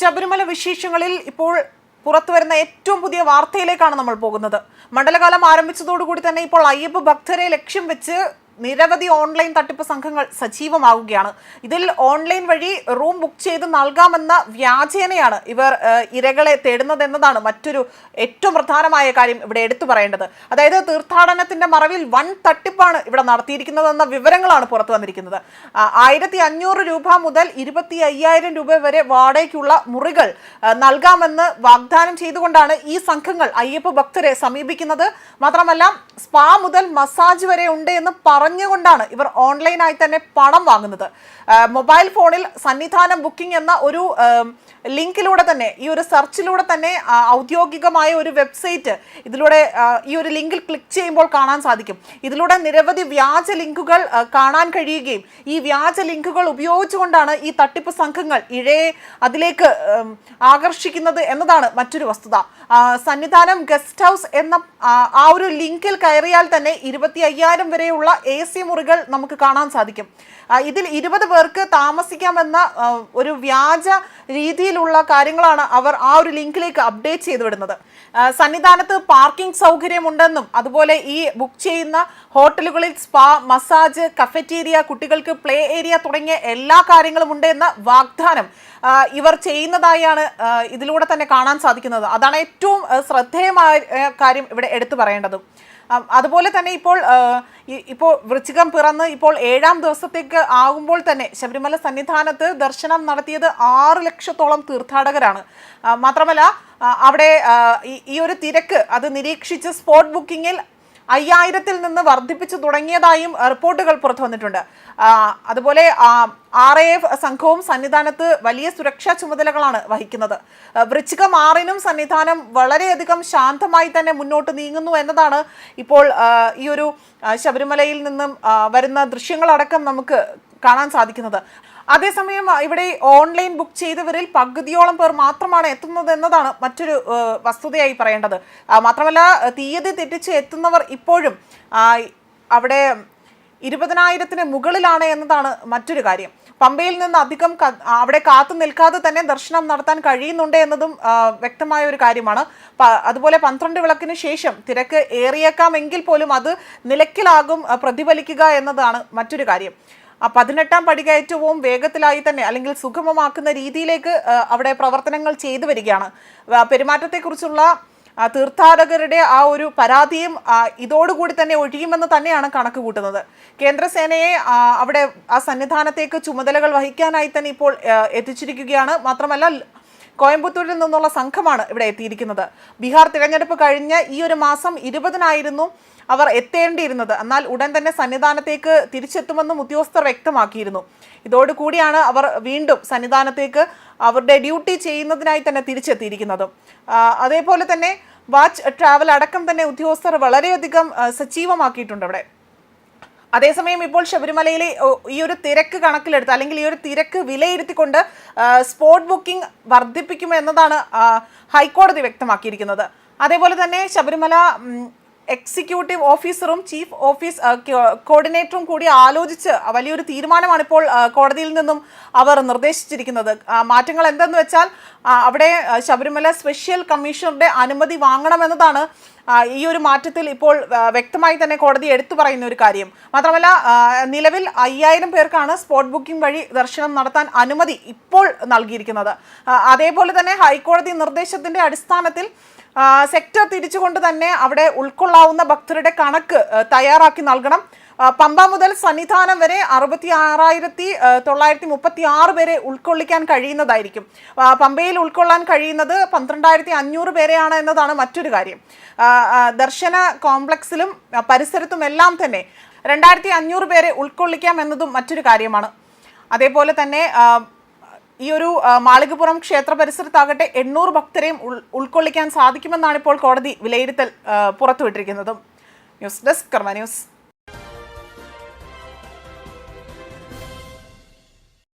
ശബരിമല വിശേഷങ്ങളിൽ ഇപ്പോൾ പുറത്തു വരുന്ന ഏറ്റവും പുതിയ വാർത്തയിലേക്കാണ് നമ്മൾ പോകുന്നത്. മണ്ഡലകാലം ആരംഭിച്ചതോടുകൂടി തന്നെ ഇപ്പോൾ അയ്യപ്പ ഭക്തരെ ലക്ഷ്യം വെച്ച് നിരവധി ഓൺലൈൻ തട്ടിപ്പ് സംഘങ്ങൾ സജീവമാവുകയാണ്. ഇതിൽ ഓൺലൈൻ വഴി റൂം ബുക്ക് ചെയ്ത് നൽകാമെന്ന വ്യാജേനയാണ് ഇവർ ഇരകളെ തേടുന്നത് എന്നതാണ് മറ്റൊരു ഏറ്റവും പ്രധാനമായ കാര്യം ഇവിടെ എടുത്തു പറയേണ്ടത്. അതായത് തീർത്ഥാടനത്തിന്റെ മറവിൽ വൻ തട്ടിപ്പാണ് ഇവിടെ നടത്തിയിരിക്കുന്നതെന്ന വിവരങ്ങളാണ് പുറത്തു വന്നിരിക്കുന്നത്. ആയിരത്തി അഞ്ഞൂറ് രൂപ മുതൽ ഇരുപത്തി അയ്യായിരം രൂപ വരെ വാടകയ്ക്കുള്ള മുറികൾ നൽകാമെന്ന് വാഗ്ദാനം ചെയ്തുകൊണ്ടാണ് ഈ സംഘങ്ങൾ അയ്യപ്പ ഭക്തരെ സമീപിക്കുന്നത്. മാത്രമല്ല സ്പാ മുതൽ മസാജ് വരെ ഉണ്ട് എന്ന് പറഞ്ഞുകൊണ്ടാണ് ഇവർ ഓൺലൈനായി തന്നെ പണം വാങ്ങുന്നത്. മൊബൈൽ ഫോണിൽ സന്നിധാനം ബുക്കിംഗ് എന്ന ഒരു ലിങ്കിലൂടെ തന്നെ ഈ ഒരു സെർച്ചിലൂടെ തന്നെ ഔദ്യോഗികമായ ഒരു വെബ്സൈറ്റ് ഇതിലൂടെ ഈ ഒരു ലിങ്കിൽ ക്ലിക്ക് ചെയ്യുമ്പോൾ കാണാൻ സാധിക്കും. ഇതിലൂടെ നിരവധി വ്യാജ ലിങ്കുകൾ കാണാൻ കഴിയുകയും ഈ വ്യാജ ലിങ്കുകൾ ഉപയോഗിച്ചുകൊണ്ടാണ് ഈ തട്ടിപ്പ് സംഘങ്ങൾ ഇഴയെ അതിലേക്ക് ആകർഷിക്കുന്നത് എന്നതാണ് മറ്റൊരു വസ്തുത. സന്നിധാനം ഗസ്റ്റ് ഹൗസ് എന്ന ആ, ഒരു ലിങ്കിൽ കയറിയാൽ തന്നെ ഇരുപത്തി അയ്യായിരം വരെയുള്ള എ സി മുറികൾ നമുക്ക് കാണാൻ സാധിക്കും. ഇതിൽ ഇരുപത് പേർക്ക് താമസിക്കാമെന്ന ഒരു വ്യാജ രീതിയിലുള്ള കാര്യങ്ങളാണ് അവർ ആ ഒരു ലിങ്കിലേക്ക് അപ്ഡേറ്റ് ചെയ്തു വിടുന്നത്. സന്നിധാനത്ത് പാർക്കിംഗ് സൗകര്യമുണ്ടെന്നും അതുപോലെ ഈ ബുക്ക് ചെയ്യുന്ന ഹോട്ടലുകളിൽ സ്പാ മസാജ് കഫറ്റീരിയ കുട്ടികൾക്ക് പ്ലേ ഏരിയ തുടങ്ങിയ എല്ലാ കാര്യങ്ങളും ഉണ്ട് എന്ന വാഗ്ദാനം ഇവർ ചെയ്യുന്നതായാണ് ഇതിലൂടെ തന്നെ കാണാൻ സാധിക്കുന്നത്. അതാണ് ഏറ്റവും ശ്രദ്ധേയമായ കാര്യം ഇവിടെ എടുത്തു പറയേണ്ടതും. അതുപോലെ തന്നെ ഇപ്പോൾ ഇപ്പോൾ വൃശ്ചികം പിറന്ന് ഇപ്പോൾ ഏഴാം ദിവസത്തേക്ക് ആകുമ്പോൾ തന്നെ ശബരിമല സന്നിധാനത്ത് ദർശനം നടത്തിയത് ആറ് ലക്ഷത്തോളം തീർത്ഥാടകരാണ്. മാത്രമല്ല അവിടെ ഈ ഒരു തിരക്ക് അത് നിരീക്ഷിച്ച് സ്പോട്ട് ബുക്കിങ്ങിൽ അയ്യായിരത്തിൽ നിന്ന് വർദ്ധിപ്പിച്ചു തുടങ്ങിയതായും റിപ്പോർട്ടുകൾ പുറത്തു വന്നിട്ടുണ്ട്. അതുപോലെ ആർ എ എഫ് സംഘവും സന്നിധാനത്ത് വലിയ സുരക്ഷാ ചുമതലകളാണ് വഹിക്കുന്നത്. വൃശ്ചികം ആറിനും സന്നിധാനം വളരെയധികം ശാന്തമായി തന്നെ മുന്നോട്ട് നീങ്ങുന്നു എന്നതാണ് ഇപ്പോൾ ഈ ഒരു ശബരിമലയിൽ നിന്നും വരുന്ന ദൃശ്യങ്ങളടക്കം നമുക്ക് കാണാൻ സാധിക്കുന്നത്. അതേസമയം ഇവിടെ ഓൺലൈൻ ബുക്ക് ചെയ്തവരിൽ പകുതിയോളം പേർ മാത്രമാണ് എത്തുന്നത് എന്നതാണ് മറ്റൊരു വസ്തുതയായി പറയേണ്ടത്. മാത്രമല്ല തീയതി തെറ്റിച്ച് എത്തുന്നവർ ഇപ്പോഴും അവിടെ ഇരുപതിനായിരത്തിന് മുകളിലാണ് എന്നതാണ് മറ്റൊരു കാര്യം. പമ്പയിൽ നിന്ന് അധികം അവിടെ കാത്തു നിൽക്കാതെ തന്നെ ദർശനം നടത്താൻ കഴിയുന്നുണ്ട് എന്നതും വ്യക്തമായ ഒരു കാര്യമാണ്. അതുപോലെ പന്ത്രണ്ട് വിളക്കിന് ശേഷം തിരക്ക് ഏറിയേക്കാമെങ്കിൽ പോലും അത് നിലക്കിലാകും പ്രതിഫലിക്കുക എന്നതാണ് മറ്റൊരു കാര്യം. ആ പതിനെട്ടാം പടികയറ്റവും വേഗത്തിലായി തന്നെ അല്ലെങ്കിൽ സുഗമമാക്കുന്ന രീതിയിലേക്ക് അവിടെ പ്രവർത്തനങ്ങൾ ചെയ്തു വരികയാണ്. പെരുമാറ്റത്തെക്കുറിച്ചുള്ള തീർത്ഥാടകരുടെ ആ ഒരു പരാതിയും ഇതോടുകൂടി തന്നെ ഒഴിയുമെന്ന് തന്നെയാണ് കണക്ക് കൂട്ടുന്നത് കേന്ദ്രസേനയെ അവിടെ ആ സന്നിധാനത്തേക്ക് ചുമതലകൾ വഹിക്കാനായി തന്നെ ഇപ്പോൾ എത്തിച്ചിരിക്കുകയാണ്. മാത്രമല്ല കോയമ്പത്തൂരിൽ നിന്നുള്ള സംഘമാണ് ഇവിടെ എത്തിയിരിക്കുന്നത്. ബീഹാർ തിരഞ്ഞെടുപ്പ് കഴിഞ്ഞ് ഈ ഒരു മാസം ഇരുപതിനായിരുന്നു അവർ എത്തേണ്ടിയിരുന്നത്. എന്നാൽ ഉടൻ തന്നെ സന്നിധാനത്തേക്ക് തിരിച്ചെത്തുമെന്നും ഉദ്യോഗസ്ഥർ വ്യക്തമാക്കിയിരുന്നു. ഇതോടുകൂടിയാണ് അവർ വീണ്ടും സന്നിധാനത്തേക്ക് അവരുടെ ഡ്യൂട്ടി ചെയ്യുന്നതിനായി തന്നെ തിരിച്ചെത്തിയിരിക്കുന്നത്. അതേപോലെ തന്നെ വാച്ച് ട്രാവൽ അടക്കം തന്നെ ഉദ്യോഗസ്ഥർ വളരെയധികം സജീവമാക്കിയിട്ടുണ്ട് അവിടെ അതേസമയം ഇപ്പോൾ ശബരിമലയിലെ ഈ ഒരു തിരക്ക് കണക്കിലെടുത്ത് അല്ലെങ്കിൽ ഈ ഒരു തിരക്ക് വിലയിരുത്തിക്കൊണ്ട് സ്പോട്ട് ബുക്കിംഗ് വർദ്ധിപ്പിക്കും എന്നതാണ് ഹൈക്കോടതി വ്യക്തമാക്കിയിരിക്കുന്നത്. അതേപോലെ തന്നെ ശബരിമല എക്സിക്യൂട്ടീവ് ഓഫീസറും ചീഫ് ഓഫീസ് കോർഡിനേറ്ററും കൂടി ആലോചിച്ച് വലിയൊരു തീരുമാനമാണ് ഇപ്പോൾ കോടതിയിൽ നിന്നും അവർ നിർദ്ദേശിച്ചിരിക്കുന്നത്. മാറ്റങ്ങൾ എന്തെന്ന് വെച്ചാൽ അവിടെ ശബരിമല സ്പെഷ്യൽ കമ്മീഷണറുടെ അനുമതി വാങ്ങണമെന്നതാണ് ഈ ഒരു മാറ്റത്തിൽ ഇപ്പോൾ വ്യക്തമായി തന്നെ കോടതി എടുത്തു പറയുന്ന ഒരു കാര്യം. മാത്രമല്ല നിലവിൽ അയ്യായിരം പേർക്കാണ് സ്പോട്ട് ബുക്കിംഗ് വഴി ദർശനം നടത്താൻ അനുമതി ഇപ്പോൾ നൽകിയിരിക്കുന്നത്. അതേപോലെ തന്നെ ഹൈക്കോടതി നിർദ്ദേശത്തിന്റെ അടിസ്ഥാനത്തിൽ സെക്ടർ തിരിച്ചുകൊണ്ട് തന്നെ അവിടെ ഉൾക്കൊള്ളാവുന്ന ഭക്തരുടെ കണക്ക് തയ്യാറാക്കി നൽകണം. പമ്പ മുതൽ സന്നിധാനം വരെ അറുപത്തി ആറായിരത്തി തൊള്ളായിരത്തി മുപ്പത്തി ആറ് പേരെ ഉൾക്കൊള്ളിക്കാൻ കഴിയുന്നതായിരിക്കും. പമ്പയിൽ ഉൾക്കൊള്ളാൻ കഴിയുന്നത് പന്ത്രണ്ടായിരത്തി അഞ്ഞൂറ് പേരെയാണ് എന്നതാണ് മറ്റൊരു കാര്യം. ദർശന കോംപ്ലക്സിലും പരിസരത്തും എല്ലാം തന്നെ രണ്ടായിരത്തി അഞ്ഞൂറ് പേരെ ഉൾക്കൊള്ളിക്കാം എന്നതും മറ്റൊരു കാര്യമാണ്. അതേപോലെ തന്നെ ഈ ഒരു മാളികപ്പുറം ക്ഷേത്ര പരിസരത്താകട്ടെ എണ്ണൂറ് ഭക്തരെയും ഉൾ- ഉൾക്കൊള്ളിക്കാൻ സാധിക്കുമെന്നാണ് ഇപ്പോൾ കോടതി വിലയിരുത്തൽ പുറത്തുവിട്ടിരിക്കുന്നതും. News desk Karma news.